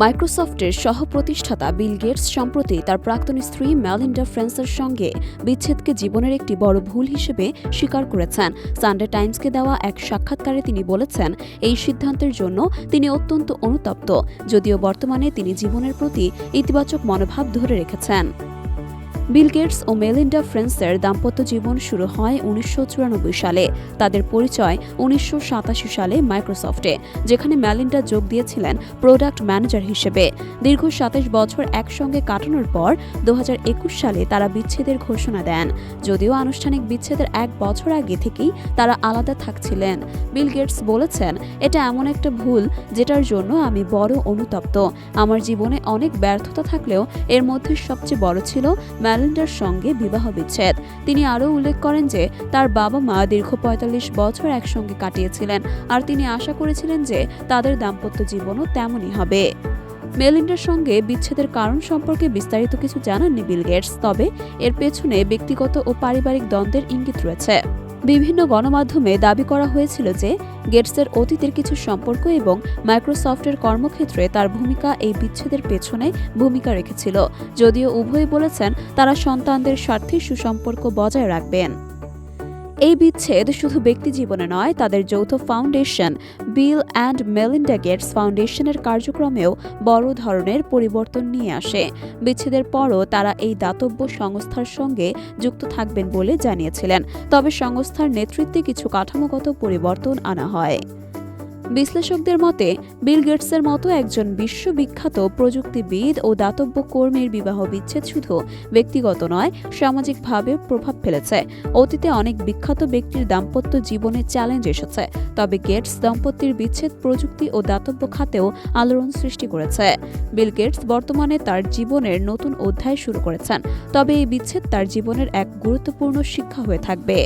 মাইক্রোসফটের সহ প্রতিষ্ঠাতা বিল গেটস সম্প্রতি তার প্রাক্তন স্ত্রী ম্যালিন্ডা ফ্রেন্সের সঙ্গে বিচ্ছেদকে জীবনের একটি বড় ভুল হিসেবে স্বীকার করেছেন। সানডে টাইমসকে দেওয়া এক সাক্ষাৎকারে তিনি বলেছেন, এই সিদ্ধান্তের জন্য তিনি অত্যন্ত অনুতপ্ত, যদিও বর্তমানে তিনি জীবনের প্রতি ইতিবাচক মনোভাব ধরে রেখেছেন। বিল গেটস ও মেলিন্ডা ফ্রেন্সের দাম্পত্য জীবন শুরু হয় উনিশশো সালে। তাদের পরিচয় উনিশশো সাতাশি সালে মাইক্রোসফটে, যেখানে ম্যালিন্ডা যোগ দিয়েছিলেন প্রোডাক্ট ম্যানেজার হিসেবে। দীর্ঘ সাতাশ বছর একসঙ্গে কাটানোর পর দু সালে তারা বিচ্ছেদের ঘোষণা দেন। যদিও আনুষ্ঠানিক বিচ্ছেদের এক বছর আগে থেকেই তারা আলাদা থাকছিলেন। বিল গেটস বলেছেন, এটা এমন একটা ভুল যেটার জন্য আমি বড় অনুতপ্ত। আমার জীবনে অনেক ব্যর্থতা থাকলেও এর মধ্যে সবচেয়ে বড় ছিল ম্যালিন্ডার সঙ্গে বিবাহ বিচ্ছেদ। তিনি আরও উল্লেখ করেন যে, তার বাবা মা দীর্ঘ পঁয়তাল্লিশ বছর একসঙ্গে কাটিয়েছিলেন আর তিনি আশা করেছিলেন যে, তাদের দাম্পত্য জীবনও তেমনই হবে। মেলিন্ডার সঙ্গে বিচ্ছেদের কারণ সম্পর্কে বিস্তারিত কিছু জানাননি বিল গেটস, তবে এর পেছনে ব্যক্তিগত ও পারিবারিক দ্বন্দ্বের ইঙ্গিত রয়েছে। বিভিন্ন গণমাধ্যমে দাবি করা হয়েছিল যে গেটসের অতীতের কিছু সম্পর্ক এবং মাইক্রোসফটের কর্মক্ষেত্রে তার ভূমিকা এই বিচ্ছেদের পেছনে ভূমিকা রেখেছিল। যদিও উভয়ই বলেছেন, তারা সন্তানদের স্বার্থে সুসম্পর্ক বজায় রাখবেন। এই বিচ্ছেদ শুধু ব্যক্তি জীবনে নয়, তাদের যৌথ foundation Bill and Melinda Gates ফাউন্ডেশনের কার্যক্রমেও বড় ধরনের পরিবর্তন নিয়ে আসে। বিচ্ছেদের পরও তারা এই দাতব্য সংস্থার সঙ্গে যুক্ত থাকবেন বলে জানিয়েছিলেন। তবে সংস্থার নেতৃত্বে কিছু কাঠামোগত পরিবর্তন আনা হয়। বিশ্লেষকদের মতে, বিল গেটসের মতো একজন বিশ্ববিখ্যাত প্রযুক্তিবিদ ও দাতব্য কর্মীর বিবাহ বিচ্ছেদ শুধু ব্যক্তিগত নয় সামাজিকভাবে প্রভাব ফেলেছে। অতীতে অনেক বিখ্যাত ব্যক্তির দাম্পত্য জীবনে চ্যালেঞ্জ এসেছে, তবে গেটস দম্পতির বিচ্ছেদ প্রযুক্তি ও দাতব্য খাতেও আলোড়ন সৃষ্টি করেছে। বিল গেটস বর্তমানে তার জীবনের নতুন অধ্যায় শুরু করেছেন, তবে এই বিচ্ছেদ তার জীবনের এক গুরুত্বপূর্ণ শিক্ষা হয়ে থাকবে।